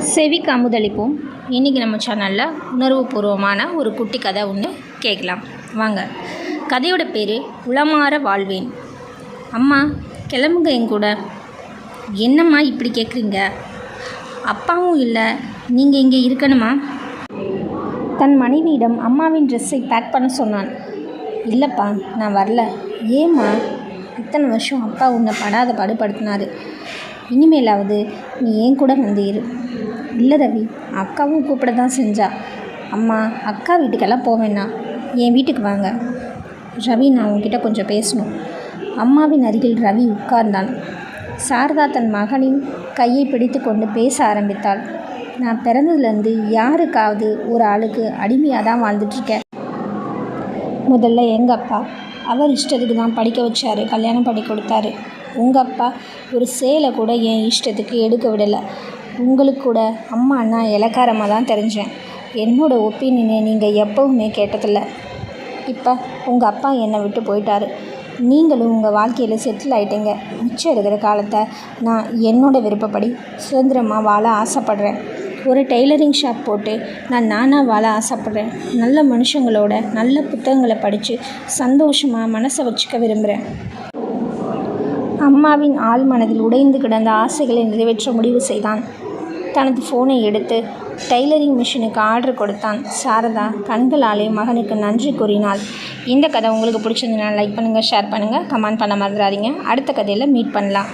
செவிக்கு அமுதளிப்போம். இன்றைக்கி நம்ம சேனலில் உணர்வுபூர்வமான ஒரு குட்டி கதை ஒன்று கேட்கலாம். வாங்க. கதையோட பேர் உளமாற வாழ்வேன். அம்மா கிளம்புங்க என் கூட. என்னம்மா இப்படி கேட்குறீங்க அப்பாவும் இல்லை. நீங்கள் இங்கே இருக்கணுமா? தன் மனைவியிடம் அம்மாவின் ட்ரெஸ்ஸை பேக் பண்ண சொன்னான். இல்லைப்பா நான் வரல. ஏம்மா? இத்தனை வருஷம் அப்பா உன்னை படாத பாடுபடுத்தினார். இனிமேலாவது நீ ஏன் கூட வந்து இரு. இல்லை ரவி. அக்காவும் கூப்பிட தான் செஞ்சா. அம்மா அக்கா வீட்டுக்கெல்லாம் போவேண்ணா என் வீட்டுக்கு வாங்க. ரவி நான் உங்ககிட்ட கொஞ்சம் பேசணும். அம்மாவின் அருகில் ரவி உட்கார்ந்தான். சாரதா தன் மகனின் கையை பிடித்து கொண்டு பேச ஆரம்பித்தாள். நான் பிறந்ததுலேருந்து யாருக்காவது ஒரு ஆளுக்கு அடிமையாக தான் வாழ்ந்துட்டுருக்கேன். முதல்ல எங்கள் அப்பா? அவர் இஷ்டத்துக்கு தான் படிக்க வச்சாரு கல்யாணம் பண்ணி கொடுத்தாரு. உங்கள் அப்பா ஒரு சேலை கூட என் இஷ்டத்துக்கு எடுக்க விடலை. உங்களுக்கு கூட அம்மா அண்ணா இலக்காரமாக தான் தெரிஞ்சேன். என்னோடய ஒப்பீனியனை நீங்கள் எப்போவுமே கேட்டதில்ல. இப்போ உங்கள் அப்பா என்னை விட்டு போயிட்டாரு. நீங்களும் உங்கள் வாழ்க்கையில் செட்டில் ஆகிட்டீங்க மிச்சம் இருக்கிற காலத்தை நான் என்னோடய விருப்பப்படி சுதந்திரமாக வாழ ஆசைப்பட்றேன். ஒரு டெய்லரிங் ஷாப் போட்டு நான் நானாக வாழ ஆசைப்பட்றேன். நல்ல மனுஷங்களோட நல்ல புத்தகங்களை படித்து சந்தோஷமாக மனசை வச்சுக்க விரும்புகிறேன் அம்மாவின் ஆழ்மனதில் உடைந்து கிடந்த ஆசைகளை நிறைவேற்ற முடிவு செய்தான். தனது ஃபோனை எடுத்து டெய்லரிங் மிஷினுக்கு ஆர்டர் கொடுத்தான். சாரதா கண்களாலே மகனுக்கு நன்றி கூறினாள். இந்த கதை உங்களுக்கு பிடிச்சிருந்ததுனால் லைக் பண்ணுங்கள் ஷேர் பண்ணுங்கள் கமெண்ட் பண்ண மறந்துடாதீங்க. அடுத்த கதையில் மீட் பண்ணலாம்.